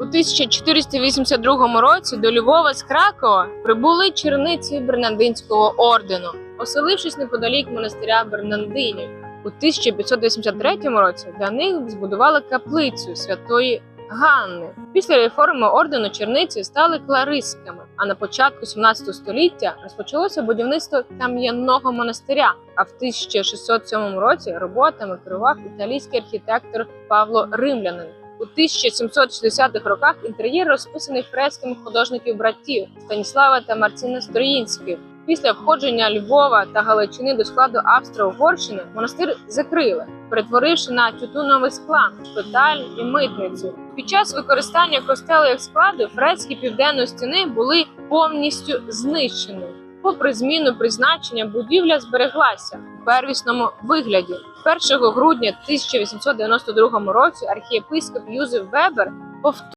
У 1482 році до Львова з Кракова прибули черниці Бернандинського ордену, оселившись неподалік монастиря Бернандинів. У 1583 році для них збудували каплицю святої Ганни. Після реформи ордену черниці стали кларисками. А на початку 17 століття розпочалося будівництво кам'яного монастиря. А в 1607 році роботами керував італійський архітектор Павло Римлянин. У 1760-х роках інтер'єр розписаний фресками художників братів Станіслава та Марціна Строїнських. Після входження Львова та Галичини до складу Австро-Угорщини монастир закрили, перетворивши на тютюновий склад, шпиталь і митницю. Під час використання костелу як складу фрески південної стіни були повністю знищені. Попри зміну призначення, будівля збереглася первісному вигляді. 1 грудня 1892 році архієпископ Юзеф Вебер повторив